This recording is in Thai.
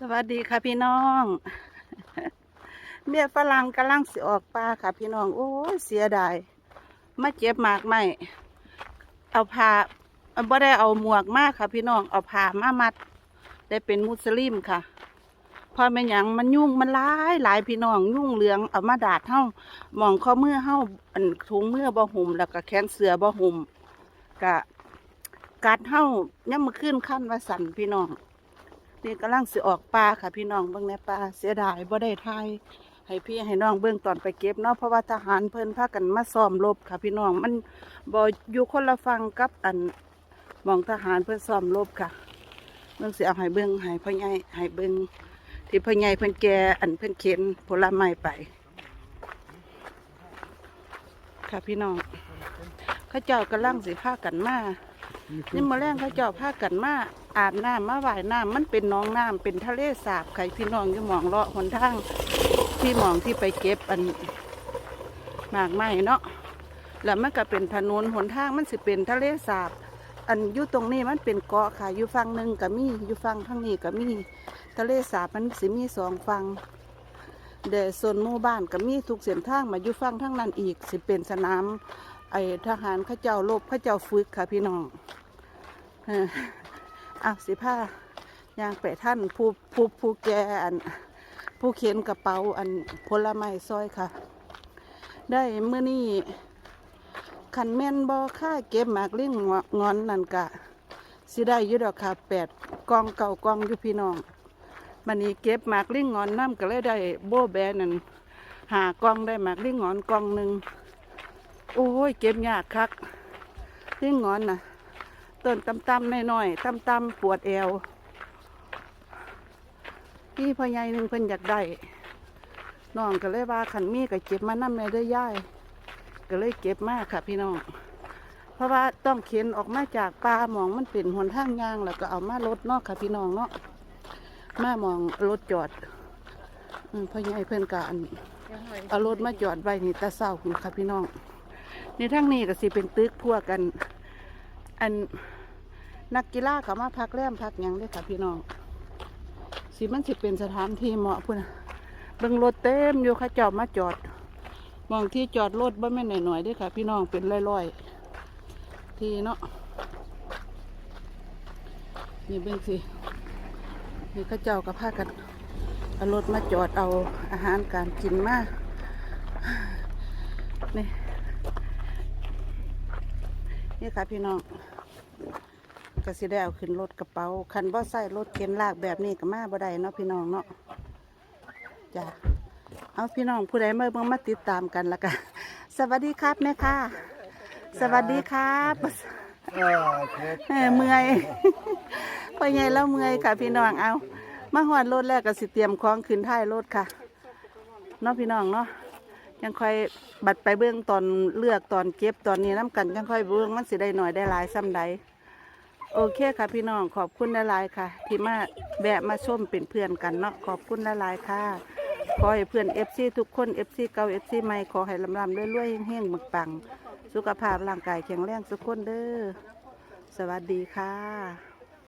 สวัสดีค่ะพี่น้องเมียฝรั่งกำลังสิออกปลาค่ะพี่น้อง โอ้เสียดายมาเจ็บหมากไหมเอาผ้าเอาบ่ได้เอาหมวกมาค่ะพี่น้องเอาผ้ามามัด ได้เป็นมุสลิมค่ะพอแม่หยังมันยุ่งมันหลายหลายพี่น้องยุ่งเหลืองเอามาดาดเฮามองข้อมือเฮาอันถุงมือบ่หุ่มแล้วก็แขนเสือบ่หุ่มกะกัดเฮาย่ำมือขึ้นขั้นว่าสั่นพี่น้อง นี่กำลังสิออกปลาค่ะพี่น้องเบิ่งในปลาเสียดายบ่ได้ทายให้พี่ให้น้องเบิ่งตอนไปเก็บเนาะเพราะว่าทหารเพิ่นพากันมาซ้อมรบค่ะพี่น้องมันบ่อยู่คนละฝั่งกับอันมองทหารเพิ่นซ้อมรบค่ะเบิ่งเสิเอาให้เบิ่งให้พ่อใหญ่ให้เบิ่งที่พ่อใหญ่เพิ่นแก่อันเพิ่นเข็นผลไม้ไป ค่ะพี่น้องเขาเจ้ากำลังสิพากันมานี่มาแรงเขาเจ้าพากันมา อาบน้ำมาว่ายน้ำมันเป็นน้องน้ำเป็นทะเลสาบไข่พี่น้องอยู่มองเลาะหนทาง ที่มองที่ไปเก็บอันมากไม้เนาะแล้วมันก็เป็นถนนหนทางมันสิเป็นทะเลสาบ อันอยู่ตรงนี้มันเป็นเกาะค่ะอยู่ฝั่งหนึ่งก็มีอยู่ฝั่งทางนี้ก็มีทะเลสาบมันสิมีสองฝั่งเดส่วนหมู่บ้านก็มีทุกเส้นทางมาอยู่ฝั่งทั้งนั้นอีก สิเป็นสนามไอทหารข้าเจ้าลบข้าเจ้าฝึกค่ะพี่น้อง อะสิผ้ายางไปท่านผู้ผู้ผู้แกอัน ผู้เขียนกระเป๋าอันผลไม้ซอยค่ะ ได้เมื่อนี้ขันแม่นบอค่าเก็บหมากเลี้ยงงอนนั่นกะสิได้ยุดอกค่ะแปดกองเก่ากองอยู่พี่น้องมันนี้เก็บหมากเลี้ยงงอนน้ำก็เลยได้โบแบนั่นหากองได้หมากเลี้ยงงอนกองหนึ่งโอ้ยเก็บยากคักที่งอนน่ะ ต้นตำๆน้อยๆตำๆปวดแอวพี่พ่อใหญ่หนึ่งเพิ่นอยากได้น้องก็เลยว่าขันมีก็เก็บมานำในเด้ย่ายก็เลยเก็บมากค่ะ พี่น้อง เพราะว่าต้องเข็นออกมาจากป่าหมองมันเป็นหนทางยางแล้วก็เอามารถเนาะค่ะพี่น้องเนาะมาหมองรถจอดอพ่อใหญ่เพิ่นกอันเอารถมาจอดไว้นี่ตาเศร้าคุณค่ะพี่น้องในทั้งนี้ก็สิเป็นตึกพวกัน อันนักกีฬาเขามาพักแรมพักยังได้ค่ะพี่น้องสิมันสิเป็นสถานที่เหมาะพุ่นเบิ่งรถเต็มอยู่เข้าเจ้ามาจอดมองที่จอดรถบ่แม่นหน่อยๆด้ค่ะ พี่น้องเป็นร้อยๆที่เนาะนี่เบิ่งสินี่ข้าเจ้าก็พากันเอารถมาจอดเอาอาหารการกินมานี่ นี่ค่ะพี่น้องก็สิได้เอาขึ้นรถกระเป๋าคันบ่ใส่รถเข็นลากแบบนี้ก็มาบ่ได้เนาะพี่น้องเนาะจ้ะเอาพี่น้องผู้ใดมาเบิ่งมาติดตามกันละกันสวัสดีครับแม่ค่ะ สวัสดีครับอ่าเช็ดเออเมื่อยพอใหญ่แล้วเมื่อยค่ะ พี่น้องเอามาหอดรถแรกก็สิเตรียมของขึ้นท้ายรถค่ะเนาะพี่น้องเนาะ ยังค่อยบัดไปเบื้องตอนเลือกตอนเก็บตอนนี้น้ำกันยังค่อยเบื้องมันสิได้หน่อยได้หลายซ้ำใดโอเคค่ะพี่น้องขอบคุณหลายๆค่ะ ที่มาแบะมาชมเป็นเพื่อนกันเนาะขอบคุณหลายๆค่ะขอให้เพื่อนเอฟซีทุกคนเอฟซีเก่าเอฟซีใหม่ขอให้ลำลำๆรวยๆเฮงๆมึกปัง สุขภาพร่างกายแข็งแรงทุกคนเด้อสวัสดีค่ะ